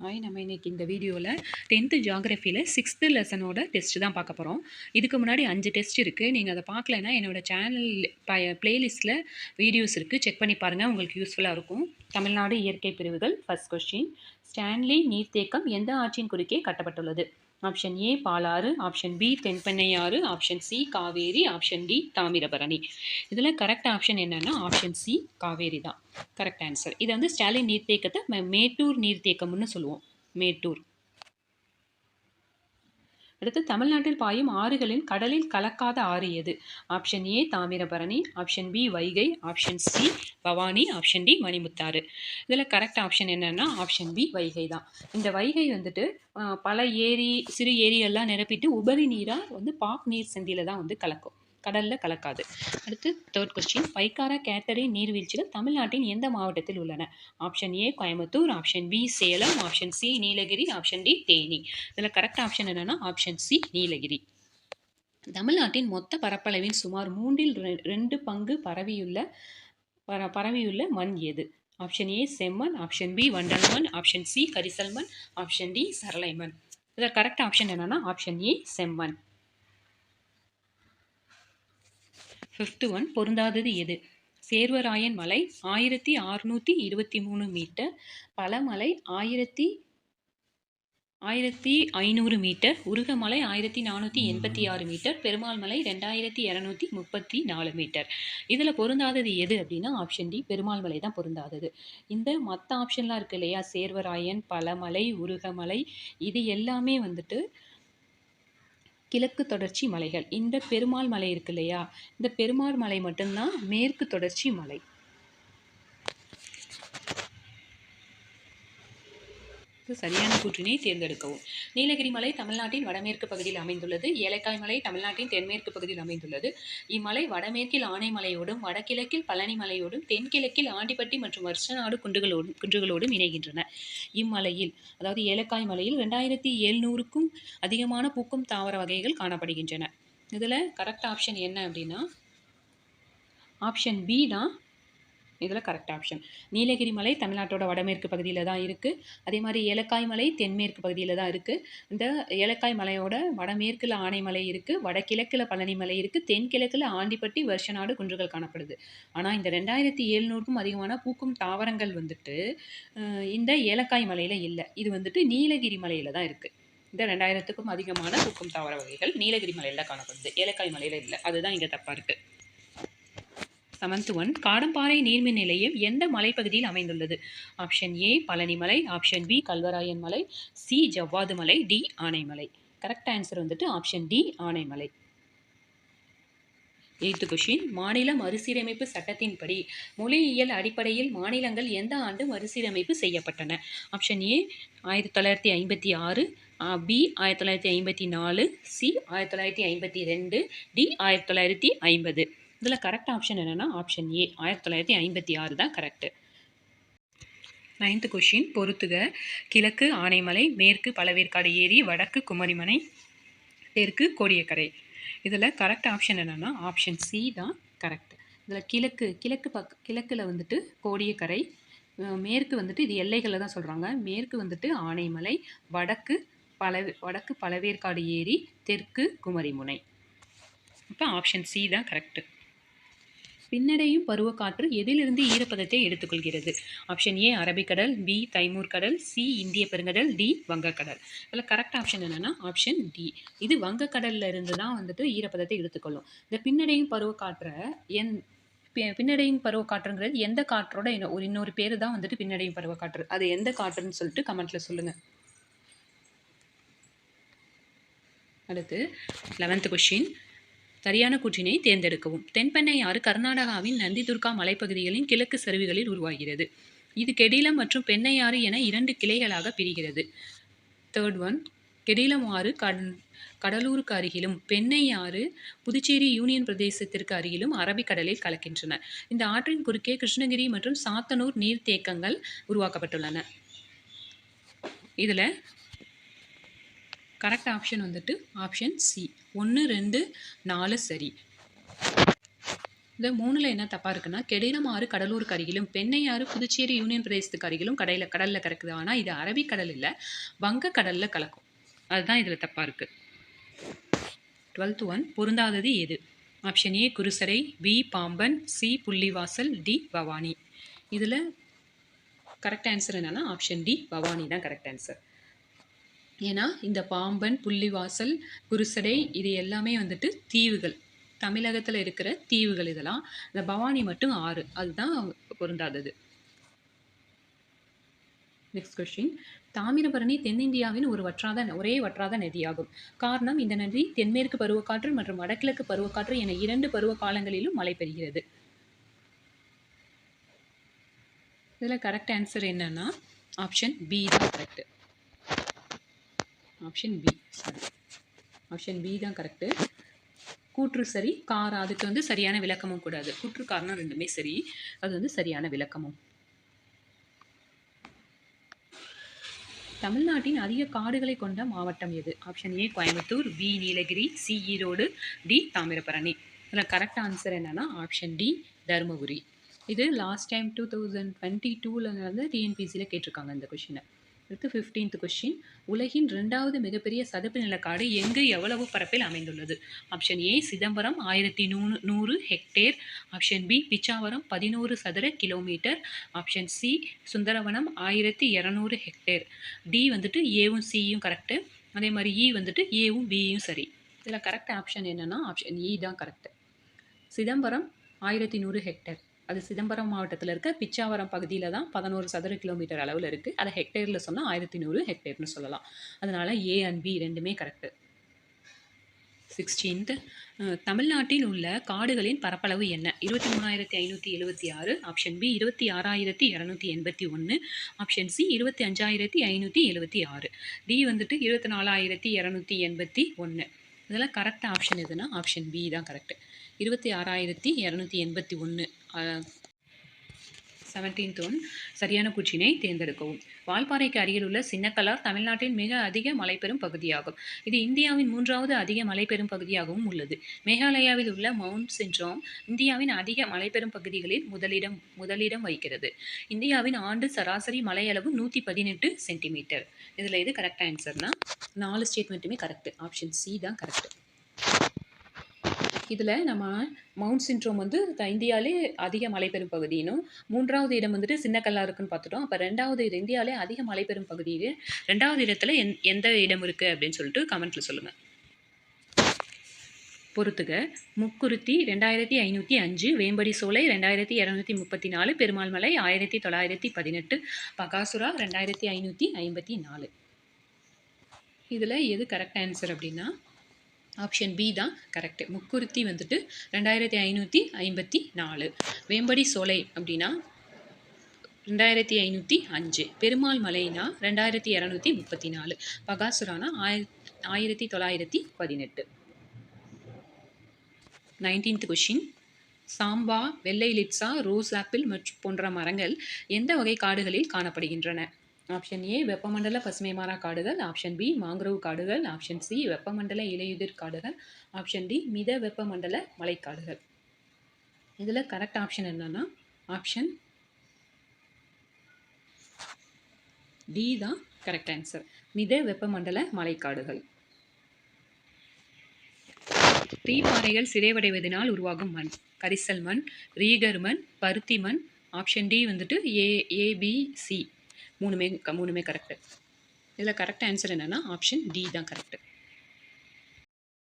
Hi நம்ம இன்றைக்கி இந்த வீடியோவில் டென்த்து ஜாகிரஃபியில் சிக்ஸ்த்து லெசனோட டெஸ்ட் தான் பார்க்க போகிறோம் இதுக்கு முன்னாடி அஞ்சு டெஸ்ட் இருக்குது நீங்கள் அதை பார்க்கலன்னா என்னோட சேனல் ப ப்ளேலிஸ்ட்டில் வீடியோஸ் இருக்குது செக் பண்ணி பாருங்கள் உங்களுக்கு யூஸ்ஃபுல்லாக இருக்கும். தமிழ்நாடு இயற்கை பிரிவுகள் ஃபஸ்ட் கொஸ்டின் ஸ்டான்லி நீர்த்தேக்கம் எந்த ஆற்றின் குறுக்கே கட்டப்பட்டுள்ளது? Option A Palar. Option B Thenpennaiyar. Option C Kaveri. Option D Thamirabarani. இதில் கரெக்ட் ஆப்ஷன் என்னென்னா ஆப்ஷன் சி காவேரி தான். கரெக்ட் ஆன்சர் இதை வந்து ஸ்டாலின் நீர்த்தேக்கத்தை மேட்டூர் நீர்த்தேக்கம்னு சொல்லுவோம். மேட்டூர். அடுத்து தமிழ்நாட்டில் பாயும் ஆறுகளின் கடலில் கலக்காத ஆறு எது? Option A Thamirabarani. Option B Vaigai. Option C Bhavani. Option D Manimuthar. இதில் கரெக்ட் ஆப்ஷன் என்னென்னா ஆப்ஷன் பி வைகை தான். இந்த வைகை வந்துட்டு பல ஏரி சிறு ஏரியெல்லாம் நிரப்பிட்டு உபரி நீராக வந்து பாக் நீர் சந்தியில் தான் வந்து கலக்கும். கடலில் கலக்காது. அடுத்து தேர்ட் கொஸ்டின் பைக்காரா கேத்தரை நீர்வீழ்ச்சிகள் தமிழ்நாட்டின் எந்த மாவட்டத்தில் உள்ளன? Option A Coimbatore option B Salem option C Nilgiri option D Theni. இதில் கரெக்ட் ஆப்ஷன் என்னென்னா ஆப்ஷன் சி நீலகிரி. தமிழ்நாட்டின் மொத்த பரப்பளவின் சுமார் மூன்றில் ரெண்டு பங்கு பரவியுள்ள பர பரவியுள்ள மண் எது? ஆப்ஷன் ஏ செம்மண் ஆப்ஷன் பி வண்டல் மண் ஆப்ஷன் சி கரிசல் மண் ஆப்ஷன் டி சரளை மண் இதில் கரெக்ட் ஆப்ஷன் என்னென்னா ஆப்ஷன் ஏ செம்மண். ஃபிஃப்த்து ஒன் பொருந்தாதது எது? சேர்வராயன் மலை ஆயிரத்தி அறுநூற்றி இருபத்தி மூணு மீட்டர் பலமலை ஆயிரத்தி ஆயிரத்தி ஐநூறு மீட்டர் உருகமலை ஆயிரத்தி நானூற்றி எண்பத்தி ஆறு மீட்டர் பெருமாள் மலை ரெண்டாயிரத்தி இரநூத்தி முப்பத்தி நாலு மீட்டர். இதில் பொருந்தாதது எது அப்படின்னா ஆப்ஷன் டி பெருமாள் மலை தான் பொருந்தாதது. இந்த மற்ற ஆப்ஷன்லாம் இருக்கு இல்லையா? சேர்வராயன் பலமலை உருகமலை இது எல்லாமே வந்துட்டு கிழக்கு தொடர்ச்சி மலைகள். இந்த பெருமாள் மலை இருக்கு இல்லையா இந்த பெருமாள் மலை மட்டும்தான் மேற்கு தொடர்ச்சி மலை. இது சரியான கூற்றினை தேர்ந்தெடுக்கவும். நீலகிரி மலை தமிழ்நாட்டின் வடமேற்கு பகுதியில் அமைந்துள்ளது. ஏலக்காய் மலை தமிழ்நாட்டின் தென்மேற்கு பகுதியில் அமைந்துள்ளது. இம்மலை வடமேற்கில் ஆனைமலையோடும் வடகிழக்கில் பழனி மலையோடும் தென்கிழக்கில் ஆண்டிப்பட்டி மற்றும் வருஷநாடு குன்றுகளோடும் குன்றுகளோடும் இணைகின்றன. இம்மலையில் அதாவது ஏலக்காய் மலையில் ரெண்டாயிரத்தி எழுநூறுக்கும் அதிகமான பூக்கும் தாவர வகைகள் காணப்படுகின்றன. இதில் கரெக்ட் ஆப்ஷன் என்ன அப்படின்னா ஆப்ஷன் பி தான் இதில் கரெக்ட் ஆப்ஷன் நீலகிரி மலை தமிழ்நாட்டோட வடமேற்கு பகுதியில் தான் இருக்குது அதே மாதிரி ஏலக்காய் மலை தென்மேற்கு பகுதியில் தான் இருக்குது இந்த ஏலக்காய் மலையோட வடமேற்கில் ஆனைமலை இருக்குது வடகிழக்கில் பழனி மலை இருக்குது தென்கிழக்கில் ஆண்டிப்பட்டி வருஷநாடு குன்றுகள் காணப்படுது. ஆனால் இந்த ரெண்டாயிரத்தி எழுநூறுக்கும் அதிகமான பூக்கும் தாவரங்கள் வந்துட்டு இந்த ஏலக்காய் மலையில் இல்லை. இது வந்துட்டு நீலகிரி மலையில் தான் இருக்குது இந்த ரெண்டாயிரத்துக்கும் அதிகமான பூக்கும் தாவர வகைகள் நீலகிரி மலையில் காணப்படுது. ஏலக்காய் மலையில் இல்லை. அதுதான் இங்கே தப்பாக இருக்குது செவன்த் ஒன் காடம்பாறை நீர்மின் நிலையம் எந்த மலைப்பகுதியில் அமைந்துள்ளது? Option A Palanimalai option B Kalvarayan மலை சி ஜவ்வாது மலை டி ஆனைமலை. கரெக்ட் ஆன்சர் வந்துட்டு option D Anaimalai. Eighth question மாநில மறுசீரமைப்பு சட்டத்தின்படி மொழியியல் அடிப்படையில் மாநிலங்கள் எந்த ஆண்டு மறுசீரமைப்பு செய்யப்பட்டன? ஆப்ஷன் ஏ ஆயிரத்தி தொள்ளாயிரத்தி ஐம்பத்தி ஆறு பி ஆயிரத்தி தொள்ளாயிரத்தி ஐம்பத்தி நாலு சி ஆயிரத்தி தொள்ளாயிரத்தி ஐம்பத்தி ரெண்டு டி ஆயிரத்தி தொள்ளாயிரத்தி ஐம்பது. இதில் கரெக்ட் ஆப்ஷன் என்னென்னா ஆப்ஷன் ஏ ஆயிரத்தி தொள்ளாயிரத்தி ஐம்பத்தி ஆறு தான் கரெக்டு நைன்த்து கொஷின் பொறுத்துக. கிழக்கு ஆனைமலை மேற்கு பழவேற்காடு ஏரி வடக்கு குமரிமனை தெற்கு கோடியக்கரை. இதில் கரெக்ட் ஆப்ஷன் என்னென்னா ஆப்ஷன் சி தான் கரெக்ட் இதில் கிழக்கு கிழக்கு பக் கிழக்கில் வந்துட்டு கோடியக்கரை மேற்கு வந்துட்டு இது எல்லைகளில் தான் சொல்கிறாங்க மேற்கு வந்துட்டு ஆனைமலை வடக்கு பல வடக்கு பழவேற்காடு ஏரி தெற்கு குமரிமுனை. இப்போ ஆப்ஷன் சி தான் கரெக்டு பின்னடையும் பருவக்காற்று எதிலிருந்து ஈரப்பதத்தை எடுத்துக்கொள்கிறது. ஆப்ஷன் ஏ அரபிக்கடல். பி தைமூர் கடல். சி இந்திய பெருங்கடல். டி வங்கக்கடல். இதில் கரெக்ட் ஆப்ஷன் என்னென்னா ஆப்ஷன் டி இது வங்கக்கடல்ல இருந்து தான் வந்துட்டு ஈரப்பதத்தை எடுத்துக்கொள்ளும். இந்த பின்னடையும் பருவக்காற்றை என் பி- பின்னடையும் பருவக்காற்றுங்கிறது எந்த காற்றோட இன்னொ- ஒரு இன்னொரு பேர் தான் வந்துட்டு பின்னடையும் பருவக்காற்று. அது எந்த காற்றுன்னு சொல்லிட்டு கமெண்ட்டில் சொல்லுங்கள் அடுத்து லெவன்த் கொஷின் சரியான கூற்றினை தேர்ந்தெடுக்கவும். தென்பெண்ணை ஆறு கர்நாடகாவின் நந்திதுர்கா மலைப்பகுதிகளின் கிழக்கு சரிவுகளில் உருவாகிறது. இது கெடிலம் மற்றும் பெண்ணையாறு என இரண்டு கிளைகளாக பிரிகிறது. தேர்ட் ஒன் கெடிலம் ஆறு கடலூருக்கு அருகிலும் பெண்ணையாறு புதுச்சேரி யூனியன் பிரதேசத்திற்கு அருகிலும் அரபிக்கடலில் கலக்கின்றன. இந்த ஆற்றின் குறுக்கே கிருஷ்ணகிரி மற்றும் சாத்தனூர் நீர்த்தேக்கங்கள் உருவாக்கப்பட்டுள்ளன. இதில் கரெக்ட் ஆப்ஷன் வந்துட்டு ஆப்ஷன் சி ஒன்று ரெண்டு நாலு சரி. இந்த மூணில் என்ன தப்பாக இருக்குன்னா கெடினமாறு கடலூருக்கு அருகிலும் பெண்ணையாறு புதுச்சேரி யூனியன் பிரதேசத்துக்கு அருகிலும் கடையில் கடலில் கறக்குது. ஆனால் இது அரபிக்கடல் இல்லை வங்கக்கடலில் கலக்கும். அதுதான் இதில் தப்பாக இருக்குது டுவெல்த் ஒன் பொருந்தாதது எது? Option A Kurusadai B Pamban C Pullivasal D Bhavani. இதில் கரெக்ட் ஆன்சர் என்னென்னா ஆப்ஷன் டி பவானி தான் கரெக்ட் ஆன்சர் ஏன்னா இந்த பாம்பன் புள்ளிவாசல் குருசடை இது எல்லாமே வந்துட்டு தீவுகள். தமிழகத்தில் இருக்கிற தீவுகள் இதெல்லாம். இந்த பவானி மட்டும் ஆறு. அதுதான் பொருந்தாதது. நெக்ஸ்ட் கொஸ்டின் தாமிரபரணி தென்னிந்தியாவின் ஒரு வற்றாத ஒரே வற்றாத நதியாகும். காரணம் இந்த நதி தென்மேற்கு பருவக்காற்று மற்றும் வடகிழக்கு பருவக்காற்று என இரண்டு பருவ காலங்களிலும் மழை பெறுகிறது. இதில் கரெக்ட் ஆன்சர் என்னன்னா ஆப்ஷன் பி தான் correct option B sorry option B தான் கரெக்டு கூற்று சரி கார். அதுக்கு வந்து சரியான விளக்கமும் கூடாது. கூற்று காரணம் ரெண்டுமே சரி. அது வந்து சரியான விளக்கமும். தமிழ்நாட்டின் அதிக காடுகளை கொண்ட மாவட்டம் எது? Option A Coimbatore B Nilgiri C Erode D Thamirabarani. இதில் கரெக்ட் ஆன்சர் என்னென்னா ஆப்ஷன் டி தருமபுரி. இது last time two thousand twenty டூவில் வந்து டிஎன்பிசியில் கேட்டிருக்காங்க இந்த கொஷினை அடுத்து ஃபிஃப்டீன்த் கொஸ்டின் உலகின் ரெண்டாவது மிகப்பெரிய சதுப்பு நிலக்காடு எங்கு எவ்வளவு பரப்பில் அமைந்துள்ளது? ஆப்ஷன் ஏ சிதம்பரம் ஆயிரத்தி நூறு நூறு ஹெக்டேர் ஆப்ஷன் பி பிச்சாவரம் பதினோரு சதுர கிலோமீட்டர் ஆப்ஷன் சி சுந்தரவனம் ஆயிரத்தி இரநூறு ஹெக்டேர் டி வந்துட்டு ஏவும் சியும் கரெக்டு அதே மாதிரி இ வந்துட்டு ஏவும் பியும் சரி. இதில் கரெக்ட் ஆப்ஷன் என்னென்னா ஆப்ஷன் இ தான் கரெக்டு சிதம்பரம் ஆயிரத்தி நூறு ஹெக்டேர் அது சிதம்பரம் மாவட்டத்தில் இருக்க பிச்சாவரம் பகுதியில் தான் பதினோரு சதுர கிலோமீட்டர் அளவில் இருக்குது அதை ஹெக்டேரில் சொன்னால் ஆயிரத்தி நூறு ஹெக்டேர்னு சொல்லலாம். அதனால் ஏ அண்ட் பி ரெண்டுமே கரெக்டு சிக்ஸ்டீன்த் தமிழ்நாட்டில் உள்ள காடுகளின் பரப்பளவு என்ன? இருபத்தி மூணாயிரத்தி ஐநூற்றி எழுபத்தி ஆறு ஆப்ஷன் பி இருபத்தி ஆறாயிரத்தி இரநூத்தி எண்பத்தி ஒன்று ஆப்ஷன் சி இருபத்தி அஞ்சாயிரத்தி ஐநூற்றி எழுபத்தி ஆறு. டி வந்துட்டு இருபத்தி நாலாயிரத்தி இரநூத்தி எண்பத்தி ஒன்று இதெல்லாம் கரெக்ட் ஆப்ஷன் எதுனா ஆப்ஷன் பி தான் கரெக்டு இருபத்தி ஆறாயிரத்தி இரநூத்தி எண்பத்தி ஒன்று செவன்டீன்த் ஒன் சரியான குச்சினை தேர்ந்தெடுக்கவும். வால்பாறைக்கு அருகில் உள்ள சின்னக்கலார் தமிழ்நாட்டின் மிக அதிக மழை பெறும் பகுதியாகும். இது இந்தியாவின் மூன்றாவது அதிக மழை பெறும் பகுதியாகவும் உள்ளது. மேகாலயாவில் உள்ள மவுண்ட் சின்ட்ரோம் இந்தியாவின் அதிக மழை பெறும் பகுதிகளில் முதலிடம் முதலிடம் வகிக்கிறது. இந்தியாவின் ஆண்டு சராசரி மழையளவு நூற்றி பதினெட்டு சென்டிமீட்டர். இதில் இது கரெக்ட் ஆன்சர்னா நாலு ஸ்டேட்மெண்ட்டுமே கரெக்ட் ஆப்ஷன் சி தான் கரெக்ட் இதில் நம்ம மவுண்ட் சின்ட்ரோம் வந்து இந்தியாவிலே அதிக மழை பெறும் பகுதினும் மூன்றாவது இடம் வந்துட்டு சின்னக்கல்லா இருக்குன்னு பார்த்துட்டோம். அப்போ ரெண்டாவது இது இந்தியாவிலே அதிக மழை பெறும் பகுதியில் ரெண்டாவது இடத்துல எந் எந்த இடம் இருக்குது அப்படின்னு சொல்லிட்டு கமெண்ட்டில் சொல்லுங்கள் பொறுத்துக. முக்குருத்தி ரெண்டாயிரத்தி ஐநூற்றி அஞ்சு வேம்படி சோலை ரெண்டாயிரத்தி இரநூத்தி முப்பத்தி நாலு பெருமாள் மலை ஆயிரத்தி தொள்ளாயிரத்தி பதினெட்டு பகாசுரா ரெண்டாயிரத்தி ஐநூற்றி ஐம்பத்தி நாலு. இதில் எது கரெக்ட் ஆன்சர் அப்படின்னா ஆப்ஷன் பி தான் கரெக்டு முக்குருத்தி வந்துட்டு ரெண்டாயிரத்தி ஐநூற்றி ஐம்பத்தி நாலு. வேம்படி சோலை அப்படின்னா ரெண்டாயிரத்தி ஐநூற்றி அஞ்சு. பெருமாள் மலைனா ரெண்டாயிரத்தி இரநூத்தி முப்பத்தி நாலு. பகாசுரானா ஆயிர ஆயிரத்தி தொள்ளாயிரத்தி பதினெட்டு. நைன்டீன்த் கொஷின் சாம்பா வெள்ளை லிட்ஸா ரோஸ் ஆப்பிள் மற்றும் போன்ற மரங்கள் எந்த வகை காடுகளில் காணப்படுகின்றன? ஆப்ஷன் ஏ வெப்பமண்டல பசுமைமாறா காடுகள். ஆப்ஷன் பி மாங்க்ரோவ் காடுகள். ஆப்ஷன் சி வெப்பமண்டல இலையுதிர் காடுகள். ஆப்ஷன் டி மித வெப்பமண்டல மலைக்காடுகள். இதில் கரெக்ட் ஆப்ஷன் என்னன்னா ஆப்ஷன் டி தான் கரெக்ட் ஆன்சர் மித வெப்பமண்டல மலைக்காடுகள். தீப்பாறைகள் சிதைவடைவதனால் உருவாகும் மண். கரிசல் மண் ரீகர் மண் பருத்தி மண். ஆப்ஷன் டி வந்துட்டு ஏ ஏபிசி மூணுமே க- மூணுமே கரெக்டு இதில் கரெக்ட் ஆன்சர் என்னென்னா ஆப்ஷன் டி தான் கரெக்டு